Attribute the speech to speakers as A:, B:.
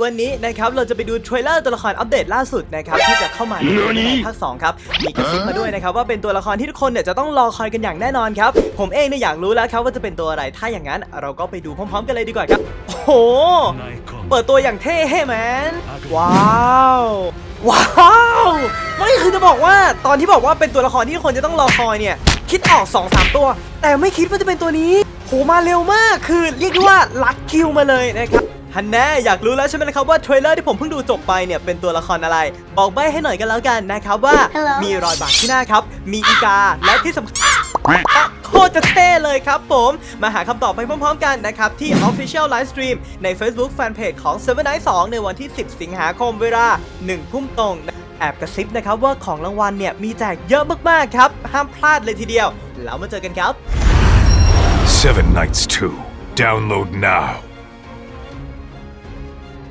A: วันนี้นะครับเราจะไปดูเทรลเลอร์ตัวละครอัปเดตล่าสุดนะครับที่จะเข้ามาในในภาค2ครับมีกระซิบมาด้วยนะครับว่าเป็นตัวละครที่ทุกคนเนี่ยจะต้องรอคอยกันอย่างแน่นอนครับผมเองเนี่ยอยากรู้แล้วครับว่าจะเป็นตัวอะไรถ้าอย่างนั้น เราก็ไปดูพร้อม ๆ กันเลยดีกว่าครับโอ้โหเปิดตัวอย่างเท่แมนว้าวว้าวไม่คือจะบอกว่าตอนที่บอกว่าเป็นตัวละครที่ทุกคนจะต้องรอคอยเนี่ยคิดออก2อสตัว แต่ไม่คิดว่าจะเป็นตัวนี้โหมาเร็วมากคือเรียกได้ว่าลัดคิวมาเลยนะครับ ฮันแน่อยากรู้แล้วใช่ไหมล่ะครับว่าเทรลเลอร์ที่ผมเพิ่งดูจบไปเนี่ยเป็นตัวละครอะไร บอกใบให้หน่อยกันแล้วกันนะครับว่า
B: Hello
A: มีรอยบากที่หน้าครับ มีอีกาและที่สำคัญอะโคตรจะเท่เลยครับผม มาหาคำตอบไปพร้อมๆกันนะครับ ที่ Official Live Stream ใน Facebook Fanpage ของ Seven Night 2ในวันที่ 10 สิงหาคมเวลา 1 ทุ่มตรงแอบกระซิบนะครับว่าของรางวัลเนี่ยมีแจกเยอะมากๆครับ ห้ามพลาดเลยทีเดียว แล้วมาเจอกันครับ
C: Seven Nights 2. Download now.